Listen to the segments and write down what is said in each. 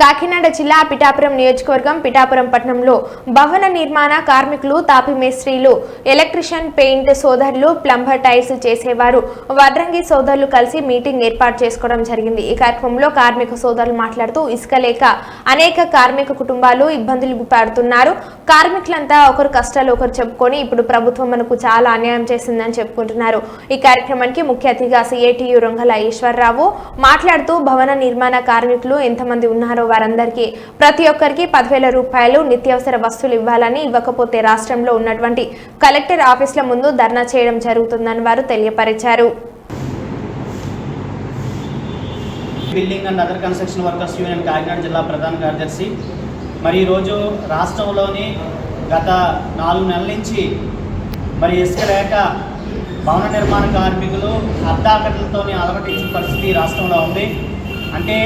కాకినాడ జిల్లా పిఠాపురం నియోజకవర్గం పిఠాపురం పట్టణంలో భవన నిర్మాణ కార్మికులు తాపి మేస్త్రీలు ఎలక్ట్రిషియన్ పెయింట్ సోదరులు ప్లంబర్ టైల్స్ చేసేవారు. వడ్రంగి సోదరులు కలిసి మీటింగ్ ఏర్పాటు చేసుకోవడం జరిగింది. ఈ కార్యక్రమంలో కార్మిక సోదరులు మాట్లాడుతూ ఇసుక లేక అనేక కార్మిక కుటుంబాలు ఇబ్బందులు పడుతున్నారు. కార్మికులంతా ఒకరు కష్టాలు ఒకరు చెప్పుకొని ఇప్పుడు ప్రభుత్వం మనకు చాలా అన్యాయం చేసిందని చెప్పుకుంటున్నారు. ఈ కార్యక్రమానికి ముఖ్య అతిథిగా సిఐటియు రొంగల ఈశ్వరరావు మాట్లాడుతూ భవన నిర్మాణ కార్మికులు ఎంతమంది ఉన్నారో వారందరికీ. ప్రతి ఒక్కరికి పదివేల రూపాయలు నిత్యావసర వస్తువులు ఇవ్వాలని ఇవ్వకపోతే రాష్ట్రంలో ఉన్నటువంటి కలెక్టర్ ఆఫీసుల ముందు ధర్నా చేయడం జరుగుతుందని వారు తెలియపరిచారు. Building and other construction workers union Kakinada జిల్లా ప్రధాన కార్యదర్శి. మరి ఈరోజు రాష్ట్రంలోని గత నాలుగు నెలల నుంచి మరి ఇసుక లేక భవన నిర్మాణ కార్మికులు అర్ధాకట్లతోని అలవటించిన పరిస్థితి రాష్ట్రంలో ఉంది. అంటే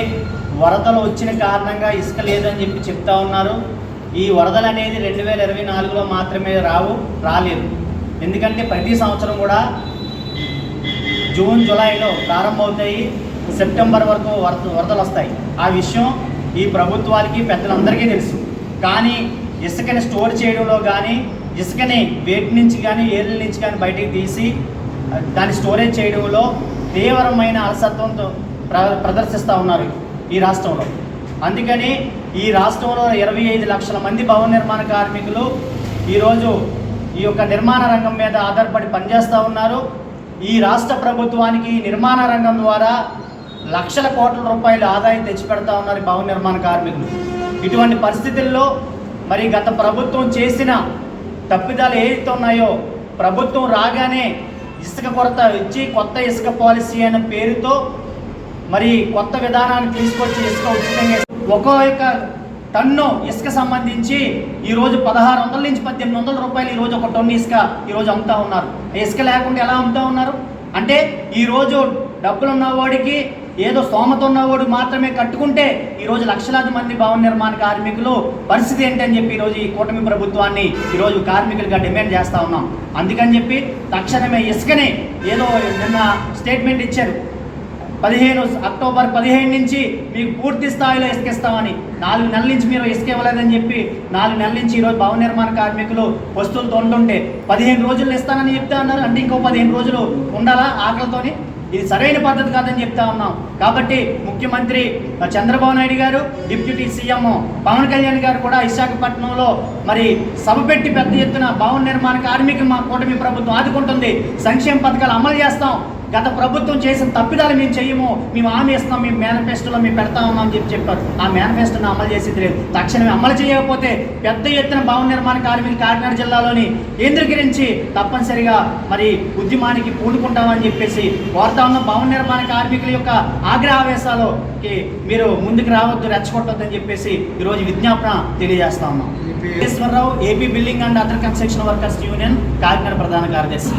వరదలు వచ్చిన కారణంగా ఇసుక లేదని చెప్పి చెప్తా ఉన్నారు. ఈ వరదలు అనేది రెండు వేల ఇరవై నాలుగులో మాత్రమే రావు రాలేదు. ఎందుకంటే ప్రతి సంవత్సరం కూడా జూన్ జూలైలో ప్రారంభమవుతాయి. సెప్టెంబర్ వరకు వరద వరదలు వస్తాయి. ఆ విషయం ఈ ప్రభుత్వాలకి పెద్దలందరికీ తెలుసు. కానీ ఇసుకని స్టోర్ చేయడంలో కానీ ఇసుకని వేటి నుంచి కానీ ఏర్ల నుంచి కానీ బయటికి తీసి దాన్ని స్టోరేజ్ చేయడంలో తీవ్రమైన అలసత్వంతో ప్ర ప్రదర్శిస్తూ ఉన్నారు. ఈ రాష్ట్రంలో. అందుకని ఈ రాష్ట్రంలో ఇరవై ఐదు లక్షల మంది భవన నిర్మాణ కార్మికులు ఈరోజు ఈ యొక్క నిర్మాణ రంగం మీద ఆధారపడి పనిచేస్తూ ఉన్నారు. ఈ రాష్ట్ర ప్రభుత్వానికి నిర్మాణ రంగం ద్వారా లక్షల కోట్ల రూపాయలు ఆదాయం తెచ్చిపెడతా ఉన్నారు ఈ భవన నిర్మాణ కార్మికులు. ఇటువంటి పరిస్థితుల్లో మరి గత ప్రభుత్వం చేసిన తప్పిదాలు ఏవైతే ఉన్నాయో ప్రభుత్వం రాగానే ఇసుక కొరత ఇచ్చి కొత్త ఇసుక పాలసీ అనే పేరుతో మరి కొత్త విధానాన్ని తీసుకొచ్చి ఇసుక ఉచితంగా ఒక్కో యొక్క టన్ను ఇసుక సంబంధించి ఈరోజు పదహారు వందల నుంచి పద్దెనిమిది వందల రూపాయలు ఈరోజు ఒక టన్ను ఇసుక ఈరోజు అమ్ముతా ఉన్నారు. ఇసుక లేకుండా ఎలా అమ్ముతా ఉన్నారు? అంటే ఈరోజు డబ్బులు ఉన్నవాడికి ఏదో స్తోమత ఉన్నవాడు మాత్రమే కట్టుకుంటే ఈరోజు లక్షలాది మంది భవన నిర్మాణ కార్మికులు పరిస్థితి ఏంటని చెప్పి ఈరోజు ఈ కూటమి ప్రభుత్వాన్ని ఈరోజు కార్మికులుగా డిమాండ్ చేస్తూ ఉన్నాం. అందుకని చెప్పి తక్షణమే ఇసుకని ఏదో నిన్న స్టేట్మెంట్ ఇచ్చారు. పదిహేను అక్టోబర్ పదిహేను నుంచి మీకు పూర్తి స్థాయిలో ఇసుకేస్తామని నాలుగు నెలల నుంచి మీరు ఇసుక ఇవ్వలేదని చెప్పి నాలుగు నెలల నుంచి ఈరోజు భవన నిర్మాణ కార్మికులు వస్తువులు తొండుంటే పదిహేను రోజులు ఇస్తానని చెప్తా ఉన్నారు అంటే ఇంకో పదిహేను రోజులు ఉండాలా ఆకలితోని? ఇది సరైన పద్ధతి కాదని చెప్తా ఉన్నాం. కాబట్టి ముఖ్యమంత్రి చంద్రబాబు నాయుడు గారు డిప్యూటీ సీఎం పవన్ కళ్యాణ్ గారు కూడా విశాఖపట్నంలో మరి సభ పెట్టి పెద్ద ఎత్తున భవన నిర్మాణ కార్మిక మా కూటమి ప్రభుత్వం ఆదుకుంటుంది. సంక్షేమ పథకాలు అమలు చేస్తాం. గత ప్రభుత్వం చేసిన తప్పిదాలు మేము చెయ్యము మేము హామీ ఇస్తాం మేము మేనిఫెస్టోలో మేము పెడతా ఉన్నాం అని చెప్పి చెప్పారు. ఆ మేనిఫెస్టోని అమలు చేసేది లేదు. తక్షణమే అమలు చేయకపోతే పెద్ద ఎత్తున భవన నిర్మాణ కార్మికులు కాకినాడ జిల్లాలోని కేంద్రీకరించి తప్పనిసరిగా మరి ఉద్యమానికి పూనుకుంటామని చెప్పేసి కోరుతా ఉన్న. భవన నిర్మాణ కార్మికుల యొక్క ఆగ్రహావేశాలకి మీరు ముందుకు రావద్దు రెచ్చగొట్టొద్దని చెప్పేసి ఈరోజు విజ్ఞాపన తెలియజేస్తా ఉన్నాం. Eswararao AP building and other construction workers union Kakinada ప్రధాన కార్యదర్శి.